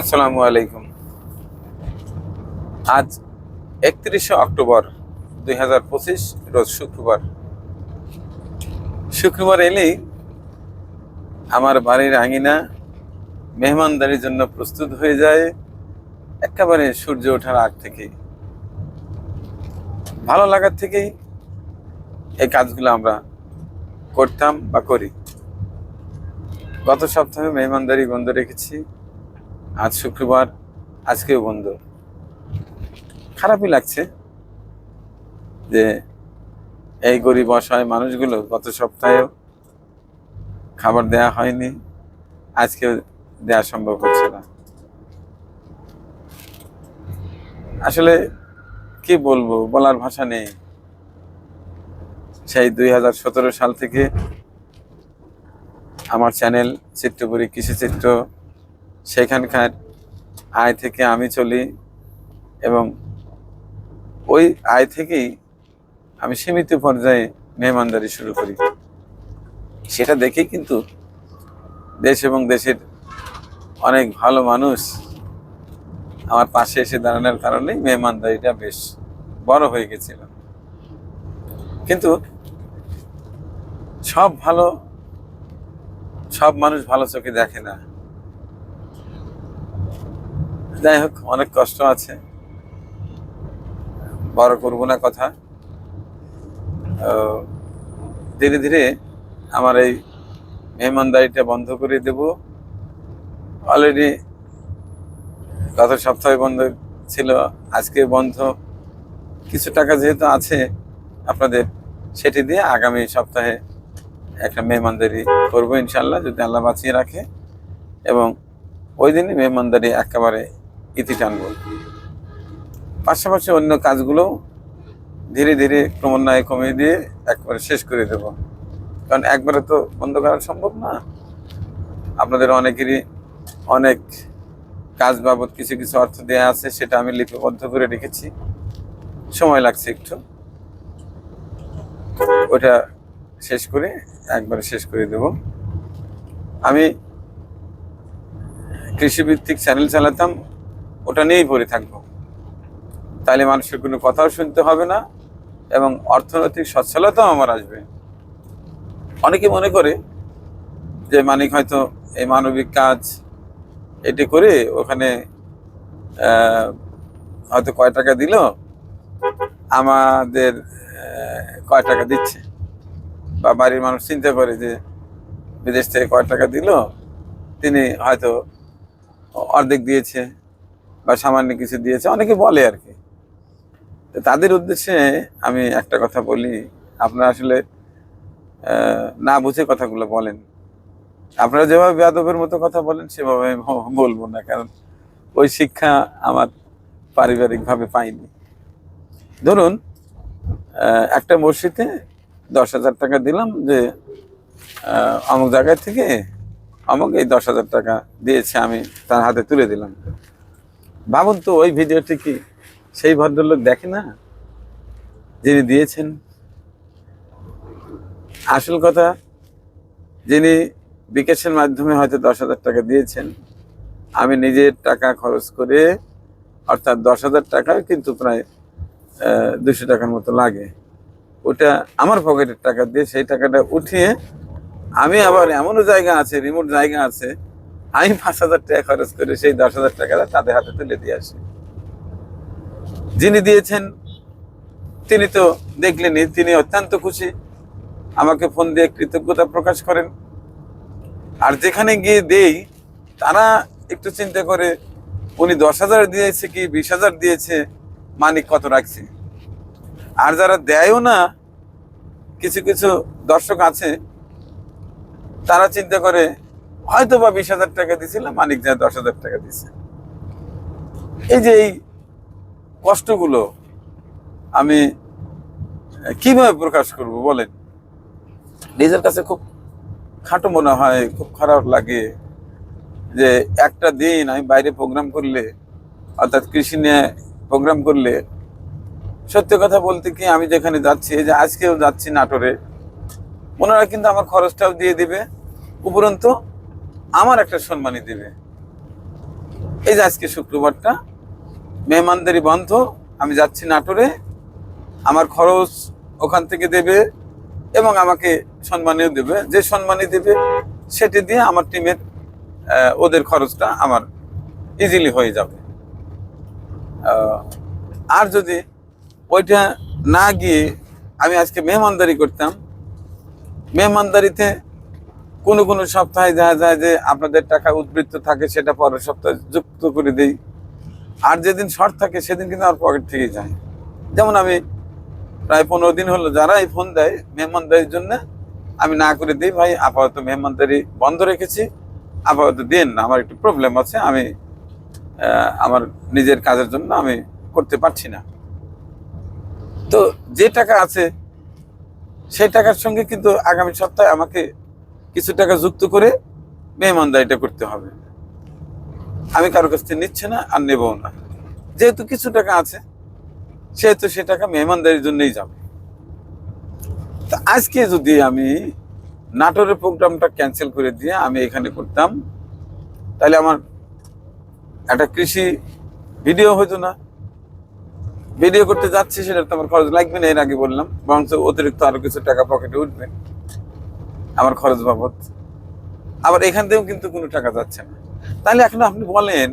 আসসালামু আলাইকুম। আজ একত্রিশে অক্টোবর দুই হাজার পঁচিশ, রোজ শুক্রবার। শুক্রবার এলেই আমার বাড়ির আঙিনা মেহমানদারির জন্য প্রস্তুত হয়ে যায়, একেবারে সূর্য ওঠার আগ থেকেই। ভালো লাগার থেকেই এই কাজগুলো আমরা করতাম বা করি। গত সপ্তাহে মেহমানদারি বন্ধ রেখেছি। আজ শুক্রবার, আজকেও বন্ধ। খারাপই লাগছে যে এই গরিব অসহায় মানুষগুলো গত সপ্তাহেও খাবার দেয়া হয়নি, আজকেও দেয়া সম্ভব হচ্ছে না। আসলে কি বলব, বলার ভাষা নেই। সেই দুই হাজার সতেরো সাল থেকে আমার চ্যানেল চিত্রপুরী কৃষি চিত্র সেখানকার আয় থেকে আমি চলি এবং ওই আয় থেকেই আমি সীমিত পর্যায়ে মেহমানদারি শুরু করি। সেটা দেখে কিন্তু দেশ এবং দেশের অনেক ভালো মানুষ আমার পাশে এসে দাঁড়ানোর কারণে মেহমানদারিটা বেশ বড় হয়ে গেছিল। কিন্তু সব ভালো, সব মানুষ ভালো চোখে দেখে না। যাই হোক, অনেক কষ্ট আছে। বড় করব না কথা। ধীরে ধীরে আমার এই মেহমানদারিটা বন্ধ করে দেব। অলরেডি গত সপ্তাহে বন্ধ ছিল, আজকে বন্ধ। কিছু টাকা যেহেতু আছে আপনাদের, সেটি দিয়ে আগামী সপ্তাহে একটা মেহমানদারি করব ইনশাল্লাহ যদি আল্লাহ বাঁচিয়ে রাখে। এবং ওই দিনই মেহমানদারি একেবারে ইতি টানব। পাশাপাশি অন্য কাজগুলো ধীরে ধীরে ক্রমান্বয়ে কমিয়ে দিয়ে একবারে শেষ করে দেব। কারণ একবারে তো বন্ধ করা সম্ভব না। আপনাদের অনেকেরই অনেক কাজ বাবদ কিছু কিছু অর্থ দেওয়া আছে, সেটা আমি লিপিবদ্ধ করে রেখেছি। সময় লাগছে একটু। ওটা শেষ করে একবারে শেষ করে দেব। আমি কৃষিভিত্তিক চ্যানেল চালাতাম। ওটা নিয়েই পড়ে থাকব। তাহলে মানুষের কোনো কথাও শুনতে হবে না এবং অর্থনৈতিক সচ্ছলতাও আমার আসবে। অনেকে মনে করে যে মানিক হয়তো এই মানবিক কাজ এটি করে ওখানে হয়তো কয় টাকা দিল, আমাদের কয় টাকা দিচ্ছে। বা বাড়ির মানুষ চিন্তা করে যে বিদেশ থেকে কয় টাকা দিল, তিনি হয়তো অর্ধেক দিয়েছে। বা সামান্য কিছু দিয়েছে, অনেকে বলে আর কি। তাদের উদ্দেশ্যে আমি একটা কথা বলি, আপনারা আসলে না বুঝে কথাগুলো বলেন। আপনারা যেভাবে বেয়াদবের মতো কথা বলেন, সেভাবে আমি বলব না, কারণ ওই শিক্ষা আমার পারিবারিকভাবে পাইনি। ধরুন একটা মসজিদে দশ হাজার টাকা দিলাম যে অমুক জায়গায় থেকে আমাকে এই দশ হাজার টাকা দিয়েছে, আমি তার হাতে তুলে দিলাম। ভাবুন তো ওই ভিডিওটি কি সেই ভদ্রলোক দেখে না? যিনি দিয়েছেন। আসল কথা, যিনি বিকাশের মাধ্যমে হয়তো দশ হাজার টাকা দিয়েছেন, আমি নিজের টাকা খরচ করে, অর্থাৎ দশ হাজার টাকায় কিন্তু প্রায় দুশো টাকার মতো লাগে। ওটা আমার পকেটের টাকা দিয়ে সেই টাকাটা উঠিয়ে আমি আবার এমনও জায়গা আছে রিমোট জায়গা আছে আমি পাঁচ হাজার টাকা খরচ করে সেই দশ হাজার টাকাটা তাদের হাতে তুলে দিয়ে আসি। যিনি দিয়েছেন, তিনি তো দেখলেনই, তিনি অত্যন্ত খুশি। আমাকে ফোন দিয়ে কৃতজ্ঞতা প্রকাশ করেন। আর যেখানে গিয়ে দেই, তারা একটু চিন্তা করে, উনি দশ হাজার দিয়েছে কি, বিশ হাজার দিয়েছে, মানিক কত রাখছে? আর যারা দেয়ও না, কিছু কিছু দর্শক আছে, তারা চিন্তা করে হয়তো বা বিশ হাজার টাকা দিয়েছিল মানিক যা দশ হাজার টাকা দিছে। এই যে এই কষ্টগুলো আমি কীভাবে প্রকাশ করব বলেন? নিজের কাছে খুব খাটো মনে হয়, খুব খারাপ লাগে যে একটা দিন আমি বাইরে প্রোগ্রাম করলে, অর্থাৎ কৃষি নিয়ে প্রোগ্রাম করলে, সত্যি কথা বলতে কি আমি যেখানে যাচ্ছি, এই যে আজকেও যাচ্ছি নাটোরে, ওনারা কিন্তু আমার খরচটাও দিয়ে দিবে, উপরন্তু আমার একটা সম্মানই দেবে। এই যে আজকে শুক্রবারটা, মেহমানদারি বন্ধ, আমি যাচ্ছি নাটোরে। আমার খরচ ওখান থেকে দেবে এবং আমাকে সম্মানীয় দেবে। যে সম্মানই দেবে, সেটি দিয়ে আমার টিমের ওদের খরচটা আমার ইজিলি হয়ে যাবে। আর যদি ওইটা না গিয়ে আমি আজকে মেহমানদারি করতাম, মেহমানদারিতে কোনো কোনো সপ্তাহে দেখা যায় যে আপনাদের টাকা উদ্বৃত্ত থাকে, সেটা পরের সপ্তাহে যুক্ত করে দিই। আর যেদিন শর্ট থাকে, সেদিন কিন্তু আমার পকেট থেকেই যায়। যেমন আমি প্রায় পনেরো দিন হলো যারা এই ফোন দেয়, মেহমানদারির জন্য আমি না করে দিই, ভাই, আপাতত মেহমানদারি বন্ধ রেখেছি। আপাতত দিন না, আমার একটু প্রবলেম আছে, আমি আমার নিজের কাজের জন্য আমি করতে পারছি না। তো যে টাকা আছে, সেই টাকার সঙ্গে কিন্তু আগামী সপ্তাহে আমাকে কিছু টাকা যুক্ত করে মেহমানদারিটা করতে হবে। আমি কারও কাছ থেকে নিচ্ছে না আর নেবও না। যেহেতু কিছু টাকা আছে, সেহেতু সে টাকা মেহমানদারির জন্যই যাবে। তা আজকে যদি আমি নাটোরের প্রোগ্রামটা ক্যান্সেল করে দিয়ে আমি এখানে করতাম, তাহলে আমার একটা কৃষি ভিডিও হতো না। ভিডিও করতে যাচ্ছি, সেটা তো আমার খরচ লাগবে না, এর আগে বললাম। বরঞ্চ অতিরিক্ত আরও কিছু টাকা পকেটে উঠবে। আমার খরচ বাবদ। আবার এখান থেকেও কিন্তু কোনো টাকা যাচ্ছে না। তাহলে এখন আপনি বলেন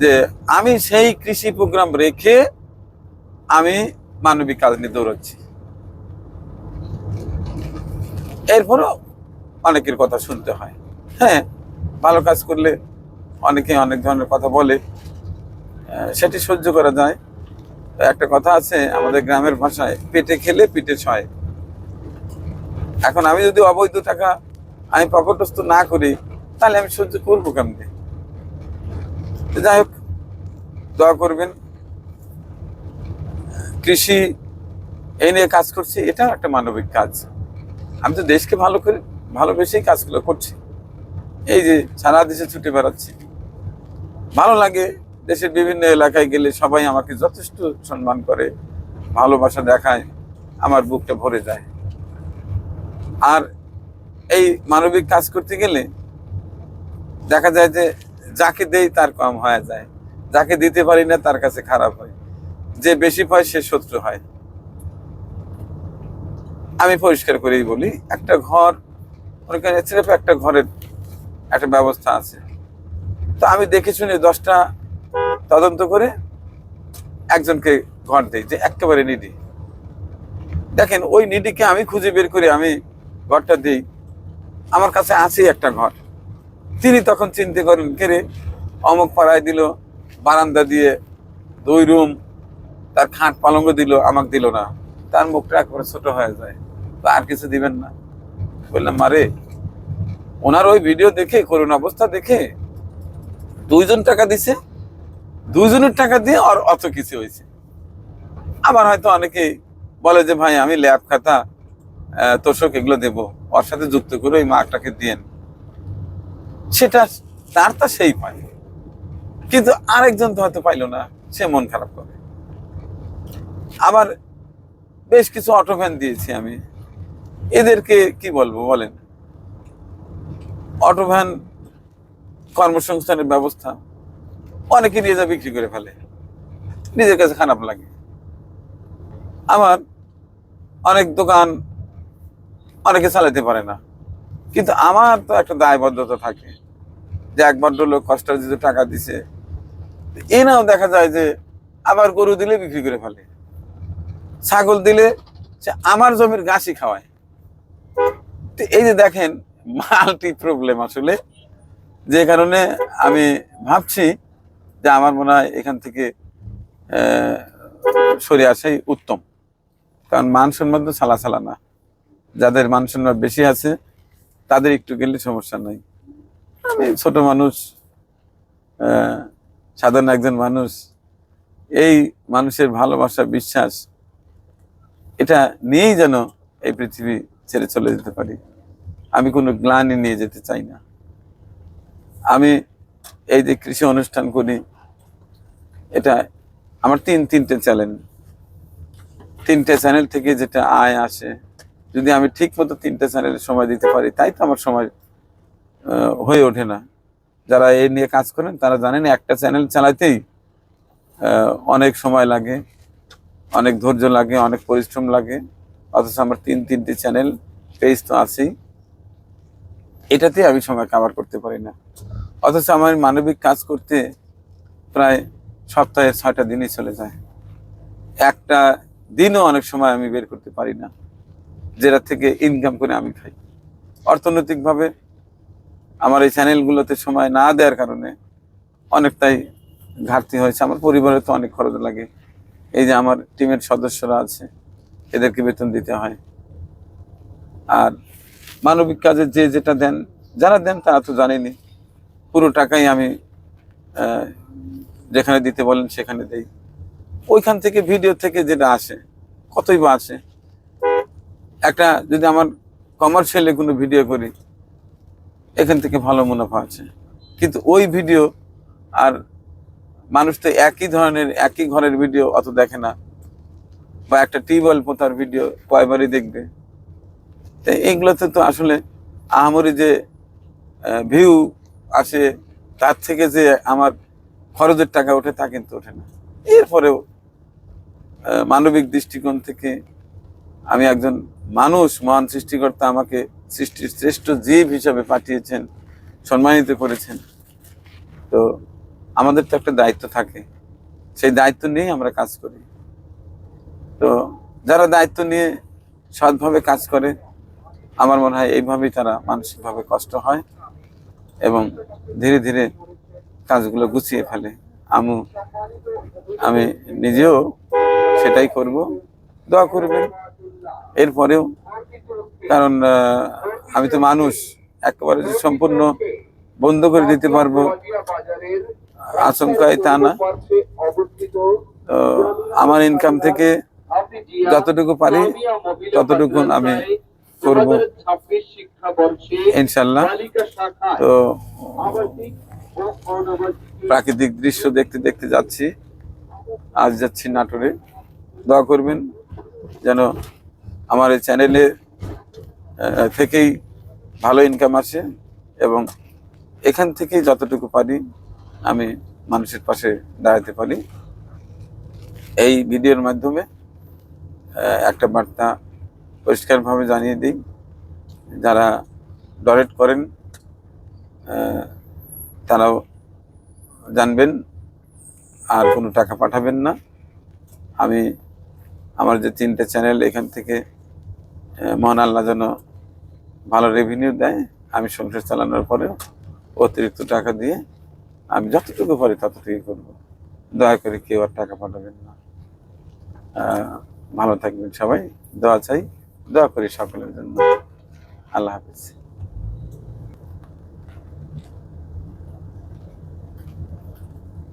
যে আমি সেই কৃষি প্রোগ্রাম রেখে আমি মানবিক কাজ নিয়ে দৌড়াচ্ছি। এরপরও অনেকের কথা শুনতে হয়। হ্যাঁ ভালো কাজ করলে অনেকে অনেক ধরনের কথা বলে। সেটি সহ্য করা যায়। একটা কথা আছে, আমাদের গ্রামের ভাষায়, পেটে খেলে পিঠে ছয়। এখন আমি যদি অবৈধ টাকা আমি পকেটস্থ না করি, তাহলে আমি সহ্য করব কেমনে? যাই হোক, দোয়া করবেন। কৃষি এই নিয়ে কাজ করছি এটা একটা মানবিক কাজ। আমি তো দেশকে ভালো করে, ভালোবেসেই কাজগুলো করছি। এই যে সারা দেশে ছুটে বেড়াচ্ছি। ভালো লাগে, দেশের বিভিন্ন এলাকায় গেলে সবাই আমাকে যথেষ্ট সম্মান করে, ভালোবাসা দেখায়, আমার বুকটা ভরে যায়। আর এই মানবিক কাজ করতে গেলে দেখা যায় যে যাকে দেই তার কম হয়ে যায়। যাকে দিতে পারি না তার কাছে খারাপ হয়। যে বেশি পায় সে শত্রু হয়। আমি পরিষ্কার করেই বলি, একটা ঘর, মনে একটা ঘরের একটা ব্যবস্থা আছে। তো আমি দেখে শুনে দশটা তদন্ত করে একজনকে ঘর দিই, যে একেবারে নিডি। দেখেন ওই নিডিকে আমি খুঁজে বের করে আমি ঘরটা দিই। আমার কাছে আছেই একটা ঘর। তিনি তখন চিন্তা করেন কেরে অমুক পাড়ায় দিল, বারান্দা দিয়ে দুই রুম, তার খাট পালঙ্গ দিল, আমাকে দিল না। তার মুখটা একবারে ছোট হয়ে যায়। তো আর কিছু দিবেন না। বললাম মারে ওনার ওই ভিডিও দেখে, করুণ অবস্থা দেখে দুইজন টাকা দিছে। দুইজনের টাকা দিয়ে আর অত কিছু হয়েছে। আবার হয়তো অনেকে বলে যে, ভাই, আমি ল্যাব খাতা তোষক এগুলো দেবো। ওর সাথে যুক্ত করে ওই মাটাকে দিয়েন সেটা তার তা সেই পায়। কিন্তু আরেকজন তো হয়তো পাইলো না, সে মন খারাপ করে। আবার বেশ কিছু অটো ভ্যান দিয়েছি আমি। এদেরকে কি বলব বলেন? অটো ভ্যান কর্মসংস্থানের ব্যবস্থা অনেকে নিয়ে যা বিক্রি করে ফেলে। নিজের কাছে খারাপ লাগে। আমার অনেক দোকান অনেকে চালাতে পারে না। কিন্তু আমার তো একটা দায়বদ্ধতা থাকে যে এক লোক কষ্ট দিতে টাকা দিছে। এনাও দেখা যায় যে আবার গরু দিলে বিক্রি করে ফেলে। ছাগল দিলে সে আমার জমির গাছই খাওয়ায়। তো এই যে দেখেন মাল্টি প্রবলেম আসলে। যে কারণে আমি ভাবছি যে আমার মনে হয় এখান থেকে সরে আসাই উত্তম। কারণ মান সম্মান তো সালা সালা না। যাদের মান সম্মান বেশি আছে, তাদের একটু গেলে সমস্যা নাই। আমি ছোট মানুষ সাধারণ একজন মানুষ, এই মানুষের ভালোবাসা, বিশ্বাস, এটা নিয়েই যেন এই পৃথিবী ছেড়ে চলে যেতে পারি। আমি কোনো গ্লানি নিয়ে যেতে চাই না। আমি এই যে কৃষি অনুষ্ঠান করি, এটা আমার তিন, তিনটে চ্যানেল তিনটে চ্যানেল থেকে যেটা আয় আসে যদি আমি ঠিক মতো তিনটে চ্যানেলে সময় দিতে পারি, তাই তো আমার সময় হয়ে ওঠে না। যারা এই নিয়ে কাজ করেন, তারা জানেন একটা চ্যানেল চালাতেই অনেক সময় লাগে, অনেক ধৈর্য লাগে, অনেক পরিশ্রম লাগে, অথচ আমার তিন, তিনটি চ্যানেল পেজ তো আছেই। এটাতে আমি সময় কাভার করতে পারি না। অথচ আমার মানবিক কাজ করতে প্রায় সপ্তাহে ছয়টা দিনই চলে যায়। একটা দিনও অনেক সময় আমি বের করতে পারি না। যেটা থেকে ইনকাম করে আমি খাই। অর্থনৈতিকভাবে আমার এই চ্যানেলগুলোতে সময় না দেওয়ার কারণে অনেকটাই ঘাটতি হয়েছে। আমার পরিবারে তো অনেক খরচ লাগে। এই যে আমার টিমের সদস্যরা আছে, এদেরকে বেতন দিতে হয়। আর মানবিক কাজে যে যেটা দেন, যারা দেন তারা তো জানেনি পুরো টাকাই আমি যেখানে দিতে বলেন সেখানে দেই। ওইখান থেকে, ভিডিও থেকে যেটা আসে, কতই বা আসে একটা যদি আমার কমার্শিয়ালি কোনো ভিডিও করি, এখান থেকে ভালো মুনাফা আছে। কিন্তু ওই ভিডিও আর মানুষ তো একই ধরনের, একই ঘরের ভিডিও অত দেখে না। বা একটা টিউবওয়েল পোতার ভিডিও কয়বারই দেখবে। তো এইগুলোতে তো আসলে আহামরি যে ভিউ আসে তার থেকে যে আমার খরচের টাকা ওঠে তা কিন্তু ওঠে না। এরপরেও মানবিক দৃষ্টিকোণ থেকে আমি একজন মানুষ, মহান সৃষ্টিকর্তা আমাকে সৃষ্টির শ্রেষ্ঠ জীব হিসাবে পাঠিয়েছেন, সম্মানিত করেছেন। তো আমাদের তো একটা দায়িত্ব থাকে। সেই দায়িত্ব নিয়েই আমরা কাজ করি। তো যারা দায়িত্ব নিয়ে সৎভাবে কাজ করে, আমার মনে হয় এইভাবেই তারা মানসিকভাবে কষ্ট হয় এবং ধীরে ধীরে কাজগুলো গুছিয়ে ফেলে। আমু, আমি নিজেও সেটাই করব। দোয়া করবেন। এরপরেও, কারণ আমি তো মানুষ, একেবারে যে সম্পূর্ণ বন্ধ করে দিতে পারব আশঙ্কায় তা না। তো আমার ইনকাম থেকে যতটুকু পারি ততটুকু আমি করব ইনশাল্লাহ তো প্রাকৃতিক দৃশ্য দেখতে দেখতে যাচ্ছি। আজ যাচ্ছি নাটোরে। দোয়া করবেন যেন আমার এই চ্যানেলে থেকেই ভালো ইনকাম আসে এবং এখান থেকে যতটুকু পারি আমি মানুষের পাশে দাঁড়াতে পারি। এই ভিডিওর মাধ্যমে একটা বার্তা পরিষ্কারভাবে জানিয়ে দিই, যারা ডনেট করেন তারাও জানবেন, আর কোনো টাকা পাঠাবেন না। আমি আমার যে তিনটে চ্যানেল এখান থেকে মহান আল্লাহ যেন ভালো রেভিনিউ দেয়, আমি সংসার চালানোর পরেও অতিরিক্ত টাকা দিয়ে আমি যতটুকু পারি ততটুকুই করব। দয়া করে কেউ আর টাকা পাঠাবেন না। ভালো থাকবেন সবাই, দোয়া চাই। দোয়া করি সকলের জন্য। আল্লাহ হাফিজ।